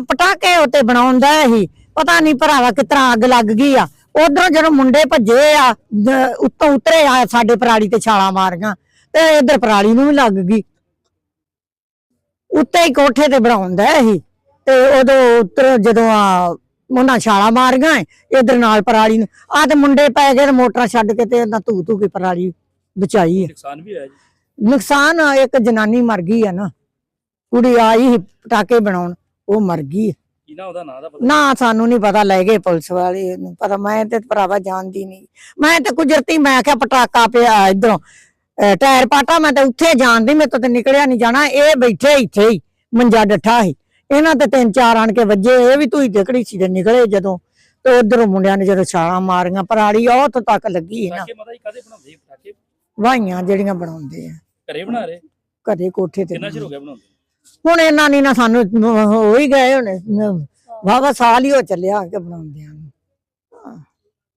ਪਟਾਕੇ ਉੱਤੇ ਬਣਾਉਂਦਾ ਸੀ ਪਤਾ ਨਹੀਂ ਭਰਾਵਾ ਕਿਤਰਾ ਅੱਗ ਲੱਗ ਗਈ ਆ। ਉਧਰੋਂ ਜਦੋਂ ਮੁੰਡੇ ਭੱਜੇ ਆ ਦ- ਉੱਤੋਂ ਉਤਰੇ ਆ ਸਾਡੇ ਪਰਾਲੀ ਤੇ ਛਾਲਾਂ ਮਾਰੀਆਂ ਤੇ ਇਧਰ ਪਰਾਲੀ ਨੂੰ ਵੀ ਲੱਗ ਗਈ। ਉੱਤੇ ਹੀ ਕੋਠੇ ਤੇ ਬਣਾਉਂਦਾ ਸੀ ਤੇ ਉਦੋਂ ਉੱਤਰ ਜਦੋਂ ਆ ਉਹਨਾਂ ਛਾਲਾਂ ਮਾਰੀਆਂ ਇਧਰ ਨਾਲ ਪਰਾਲੀ ਨੂੰ। ਆ ਤੇ ਮੁੰਡੇ ਪੈ ਗਏ ਤੇ ਮੋਟਰਾਂ ਛੱਡ ਕੇ ਤੇ ਉਹਨਾਂ ਧੂ ਧੂ ਕੇ ਪਰਾਲੀ ਬਚਾਈ ਆ ਨੁਕਸਾਨ ਵੀ ਹੋਇਆ ਜੀ। ਨੁਕਸਾਨ ਆ, ਇੱਕ ਜਨਾਨੀ ਮਰ ਗਈ ਆ ਨਾ। ਕੁੜੀ ਆਈ ਸੀ ਪਟਾਕੇ ਬਣਾਉਣ। ਉਹ ਮਰ ਗਈ ਕੀ ਨਾ ਉਹਦਾ ਨਾਂ ਦਾ ਪਤਾ? ਨਾ ਸਾਨੂੰ ਨਹੀਂ ਪਤਾ ਲੈ ਗਏ ਪੁਲਿਸ ਵਾਲੇ ਨੂੰ ਪਤਾ। ਮੈਂ ਤੇ ਭਰਾਵਾ ਜਾਣਦੀ ਨਹੀਂ। ਮੈਂ ਤੇ ਕੁਦਰਤੀ ਮੈਂ ਕਿਹਾ ਪਟਾਕਾ ਪਿਆ ਇਧਰੋਂ। ਟਾਇਰ ਪਾਟਾ ਮੈਂ ਤੇ ਉੱਥੇ ਜਾਣਦੀ ਮੇਰੇ ਤੋਂ ਤੇ ਨਿਕਲਿਆ ਨਹੀਂ ਜਾਣਾ। ਇਹ ਬੈਠੇ ਇੱਥੇ ਹੀ ਮੰਜਾ ਡੱਠਾ ਸੀ ਇਹਨਾਂ ਤੇ ਤਿੰਨ ਚਾਰ ਆਣ ਕੇ ਵੱਜੇ। ਇਹ ਵੀ ਤੂੰ ਟਕੜੀ ਸੀ ਨਿਕਲੇ ਜਦੋਂ। ਤੇ ਉਧਰੋਂ ਮੁੰਡਿਆਂ ਨੇ ਜਦੋਂ ਛਾਲਾਂ ਮਾਰੀਆਂ ਪਰਾਲੀ ਉਹ ਤੋਂ ਤੱਕ ਲੱਗੀ ਸੀ ਨਾ। ਪਟਾਕੇ ਮਾਤਾ ਜੀ ਕਾਦੇ ਬਣਾਉਂਦੇ ਜੀ ਪਟਾਕੇ? ਵਾਹੀਆਂ ਜਿਹੜੀਆਂ ਬਣਾਉਂਦੇ ਆ। ਘਰੇ ਬਣਾ ਰਹੇ? ਕਦੇ ਕੋਠੇ ਤੇ ਕਿੰਨਾ ਚਿਰ ਹੋ ਗਿਆ ਬਣਾਉਂਦੇ ਹੁਣ ਇਹਨਾਂ ਨਹੀਂ ਨਾ ਸਾਨੂੰ ਹੋ ਹੀ ਗਏ ਹੁਣ। ਵਾਵਾ ਸਾਲ ਹੀ ਹੋ ਚੱਲਿਆ ਕਿ ਬਣਾਉਂਦਿਆਂ ਨੂੰ।